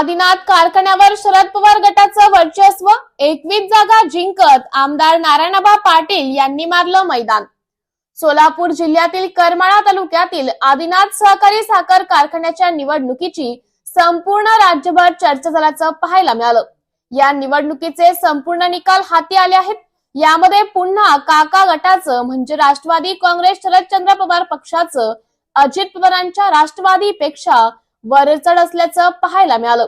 आदिनाथ कारखान्यावर शरद पवार गटाचं वर्चस्व एकवीस जागा जिंकत आमदार नारायणबा पाटील यांनी मारलं मैदान. सोलापूर जिल्ह्यातील करमाळा तालुक्यातील आदिनाथ सहकारी साखर कारखान्याच्या निवडणुकीची संपूर्ण राज्यभर चर्चा झाल्याचं पाहायला मिळालं. या निवडणुकीचे संपूर्ण निकाल हाती आले आहेत. यामध्ये पुन्हा काका गटाचं म्हणजे राष्ट्रवादी काँग्रेस शरदचंद्र पवार पक्षाचं अजित पवारांच्या राष्ट्रवादीपेक्षा वरचढ असल्याचं पाहायला मिळालं.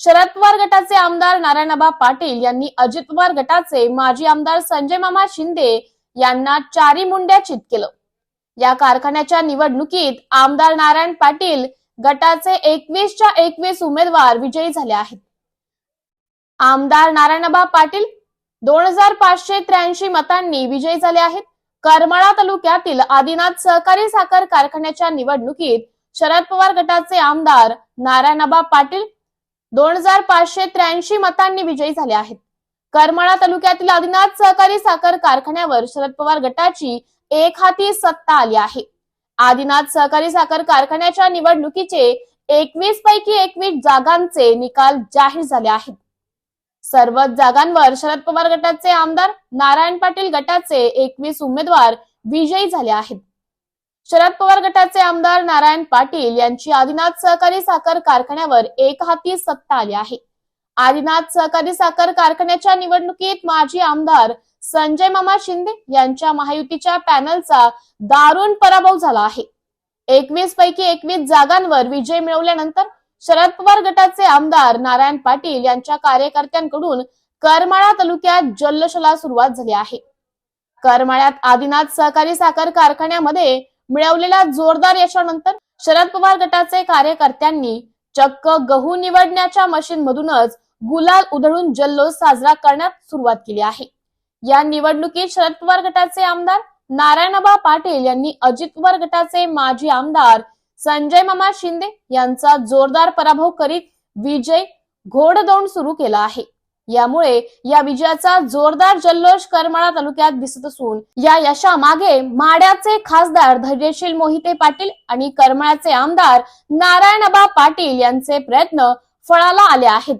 शरद पवार गटाचे आमदार नारायणबा पाटील यांनी अजित पवार गटाचे माजी आमदार संजय मामा शिंदे यांना चारी मुंड्या चित केलं. या कारखान्याच्या निवडणुकीत आमदार नारायण पाटील गटाचे एकवीसच्या एकवीस उमेदवार विजयी झाले आहेत. आमदार नारायणबा पाटील दोन हजार पाचशे त्र्याऐंशी मतांनी विजयी झाले आहेत. करमाळा तालुक्यातील आदिनाथ सहकारी साखर कारखान्याच्या निवडणुकीत शरद पवार गटाचे आमदार नारायणबा पाटील दोन हजार पाचशे त्र्याऐंशी मतांनी विजयी झाले आहेत. करमाळा तालुक्यातील आदिनाथ सहकारी साखर कारखान्यावर शरद पवार गटाची एक हाती सत्ता आली आहे. आदिनाथ सहकारी साखर कारखान्याच्या निवडणुकीचे एकवीस पैकी एकवीस जागांचे निकाल जाहीर झाले आहेत. सर्वच जागांवर शरद पवार गटाचे आमदार नारायण पाटील गटाचे एकवीस उमेदवार विजयी झाले आहेत. शरद पवार गटाचे आमदार नारायण पाटील यांची आदिनाथ सहकारी साखर कारखान्यावर एक हाती सत्ता आली आहे. आदिनाथ सहकारी साखर कारखान्याच्या निवडणुकीत माजी आमदार संजय मामा शिंदे यांच्या महायुतीच्या पॅनलचा दारुण पराभव झाला आहे. एकवीस पैकी एकवीस जागांवर विजय मिळवल्यानंतर शरद पवार गटाचे आमदार नारायण पाटील यांच्या कार्यकर्त्यांकडून करमाळा तालुक्यात जल्लोषाला सुरुवात झाली आहे. करमाळ्यात आदिनाथ सहकारी साखर कारखान्यामध्ये मिळवलेल्या जोरदार यशानंतर शरद पवार गटाचे कार्यकर्त्यांनी चक्क गहू निवडण्याच्या मशीन मधूनच गुलाल उधळून जल्लोष साजरा करण्यास सुरुवात केली आहे. या निवडणुकीत शरद पवार गटाचे आमदार नारायणबा पाटील यांनी अजित पवार गटाचे माजी आमदार संजय मामा शिंदे यांचा जोरदार पराभव करीत विजय घोडदौड सुरू केला आहे. यामुळे या विजयाचा जोरदार जल्लोष करमाळा तालुक्यात दिसत असून या यशामागे माड्याचे खासदार धैर्यशील मोहिते पाटील आणि करमाळ्याचे आमदार नारायणबा पाटील यांचे प्रयत्न फळाला आले आहेत.